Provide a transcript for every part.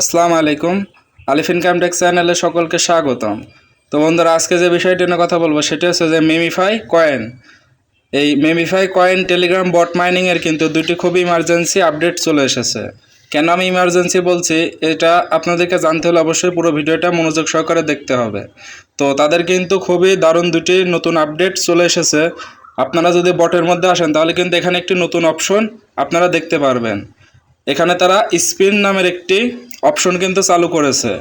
আসসালামু আলাইকুম। আলিফ income tax চ্যানেলে সকলকে স্বাগতম। তো বন্ধুরা, আজকে যে বিষয়টি নিয়ে কথা বলব, সেটা হচ্ছে যে মেমিফাই কয়েন এই মেমিফাই কয়েন টেলিগ্রাম বট মাইনিংয়ের কিন্তু দুটি খুবই ইমার্জেন্সি আপডেট চলে এসেছে। কেন আমি ইমার্জেন্সি বলছি, এটা আপনাদেরকে জানতে হলে অবশ্যই পুরো ভিডিওটা মনোযোগ সহকারে দেখতে হবে। তো তাদের কিন্তু খুবই দারুণ দুটি নতুন আপডেট চলে এসেছে। আপনারা যদি বটের মধ্যে আসেন, তাহলে কিন্তু এখানে একটি নতুন অপশন আপনারা দেখতে পারবেন। এখানে তারা স্পিন নামের একটি অপশন কিন্তু চালু করেছে।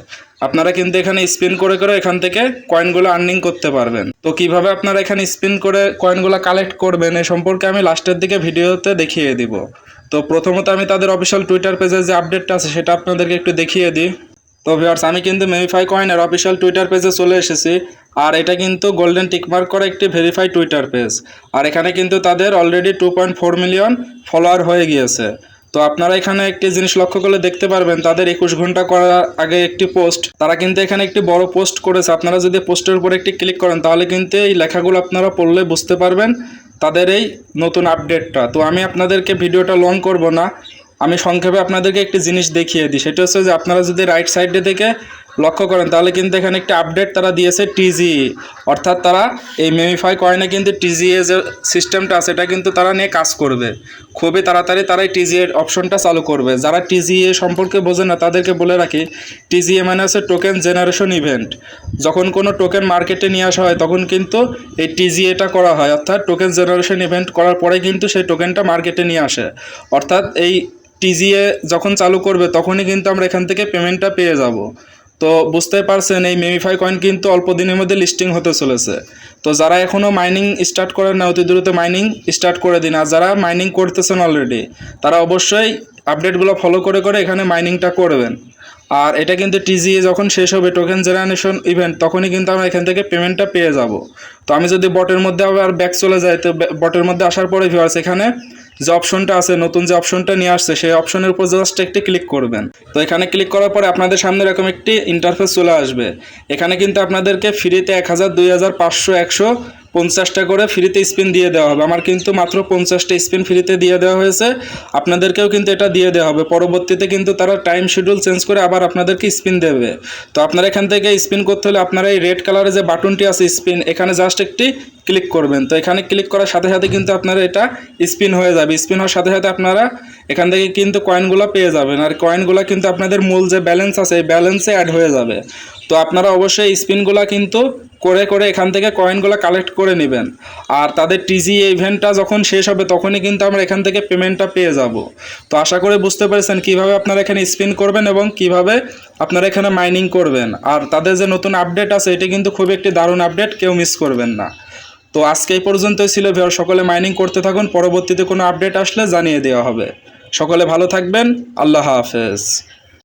আপনারা কিন্তু এখানে স্পিন করে করে এখান থেকে কয়েনগুলো আর্নিং করতে পারবেন। তো কীভাবে আপনারা এখানে স্পিন করে কয়েনগুলো কালেক্ট করবেন, এ সম্পর্কে আমি লাস্টের দিকে ভিডিওতে দেখিয়ে দিব। তো প্রথমত আমি তাদের অফিসিয়াল টুইটার পেজের যে আপডেটটা আছে সেটা আপনাদেরকে একটু দেখিয়ে দিই। তো ভিউয়ার্স আমি কিন্তু মেমিফাই কয়েনের অফিসিয়াল টুইটার পেজে চলে এসেছি। আর এটা কিন্তু গোল্ডেন টিকমার্ক করা একটি ভেরিফাই টুইটার পেজ আর এখানে কিন্তু তাদের already two point four million follower হয়ে গিয়েছে। তো আপনারা এখানে একটি জিনিস লক্ষ্য করলে দেখতে পারবেন, তাদের একুশ ঘণ্টা করার আগে একটি পোস্ট, তারা কিন্তু এখানে একটি বড় পোস্ট করেছে। আপনারা যদি পোস্টের উপর একটি ক্লিক করেন, তাহলে কিন্তু এই লেখাগুলো আপনারা পড়লে বুঝতে পারবেন তাদের এই নতুন আপডেটটা। তো আমি আপনাদেরকে ভিডিওটা লং করব না, আমি সংক্ষেপে আপনাদেরকে একটি জিনিস দেখিয়ে দিই। সেটা হচ্ছে যে আপনারা যদি রাইট সাইডে থেকে লক্ষ্য করেন, তাহলে কিন্তু এখানে একটি আপডেট তারা দিয়েছে টিজিই অর্থাৎ তারা এই মেমিফাই কয়েনে কিন্তু টিজিএ যে সিস্টেমটা আছে, এটা কিন্তু তারা নিয়ে কাজ করবে। খুবই তাড়াতাড়ি তারা এই টিজিএ অপশনটা চালু করবে। যারা টিজিএ সম্পর্কে বোঝে না, তাদেরকে বলে রাখি টিজিএ মানে হচ্ছে টোকেন জেনারেশন ইভেন্ট যখন কোনো টোকেন মার্কেটে নিয়ে আসা হয়, তখন কিন্তু এই টিজিএটা করা হয়, অর্থাৎ টোকেন জেনারেশন ইভেন্ট করার পরে কিন্তু সেই টোকেনটা মার্কেটে নিয়ে আসে। অর্থাৎ এই টিজিএ যখন চালু করবে, তখনই কিন্তু আমরা এখান থেকে পেমেন্টটা পেয়ে যাব। তো বুঝতে পারছেন, এই মেমিফাই কয়েন কিন্তু অল্প দিনের মধ্যে লিস্টিং হতে চলেছে। তো যারা এখনও মাইনিং স্টার্ট করেন না, অতি দ্রুত মাইনিং স্টার্ট করে দিন। আর যারা মাইনিং করতেছেন অলরেডি তারা অবশ্যই আপডেটগুলো ফলো করে করে এখানে মাইনিংটা করবেন। আর এটা কিন্তু টিজিএ যখন শেষ হবে টোকেন জেনারেশন ইভেন্ট তখনই কিন্তু আমরা এখান থেকে পেমেন্টটা পেয়ে যাব। তো আমি যদি বটের মধ্যে আবার ব্যাক চলে যাই, তো বটের মধ্যে আসার পরে ভিউয়ার্স এখানে যে অপশনটা আছে, নতুন যে অপশনটা নিয়ে আসছে, সেই অপশনের উপর জাস্ট একটি ক্লিক করবেন। তো এখানে ক্লিক করার পরে আপনাদের সামনে এরকম একটি ইন্টারফেস চলে আসবে। এখানে কিন্তু আপনাদেরকে ফ্রিতে এক হাজার, দুই হাজার, পাঁচশো, একশো পঞ্চাশটা করে ফ্রিতে স্পিন দিয়ে দেওয়া হবে। আমার কিন্তু মাত্র পঞ্চাশটা স্পিন ফ্রিতে দিয়ে দেওয়া হয়েছে। আপনাদেরকেও কিন্তু এটা দিয়ে দেওয়া হবে। পরবর্তীতে কিন্তু তারা টাইম শিডিউল চেঞ্জ করে আবার আপনাদেরকে স্পিন দেবে। তো আপনারা এখান থেকে স্পিন করতে হলে আপনারা এই রেড কালারের যে বাটনটি আছে স্পিন, এখানে জাস্ট একটি ক্লিক করবেন। তো এখানে ক্লিক করার সাথে সাথে কিন্তু আপনারা এটা স্পিন হয়ে যাবে। স্পিন হওয়ার সাথে সাথে আপনারা এখান থেকে কিন্তু কয়েনগুলো পেয়ে যাবেন। আর কয়েনগুলো কিন্তু আপনাদের মূল যে ব্যালেন্স আছে, এই ব্যালেন্সে অ্যাড হয়ে যাবে। তো আপনারা অবশ্যই স্পিনগুলো কিন্তু করে করে এখান থেকে কয়েনগুলো কালেক্ট করে নেবেন। আর তাদের টিজি ইভেন্টটা যখন শেষ হবে, তখনই কিন্তু আমরা এখান থেকে পেমেন্টটা পেয়ে যাব। তো আশা করে বুঝতে পেরেছেন কীভাবে আপনারা এখানে স্পিন করবেন এবং কীভাবে আপনারা এখানে মাইনিং করবেন। আর তাদের যে নতুন আপডেট আছে, এটি কিন্তু খুব একটি দারুণ আপডেট কেউ মিস করবেন না। তো আজকে এই পর্যন্তই ছিল ভিওর সকলে মাইনিং করতে থাকুন, পরবর্তীতে কোনো আপডেট আসলে জানিয়ে দেওয়া হবে। সকলে ভালো থাকবেন, আল্লাহ হাফেজ।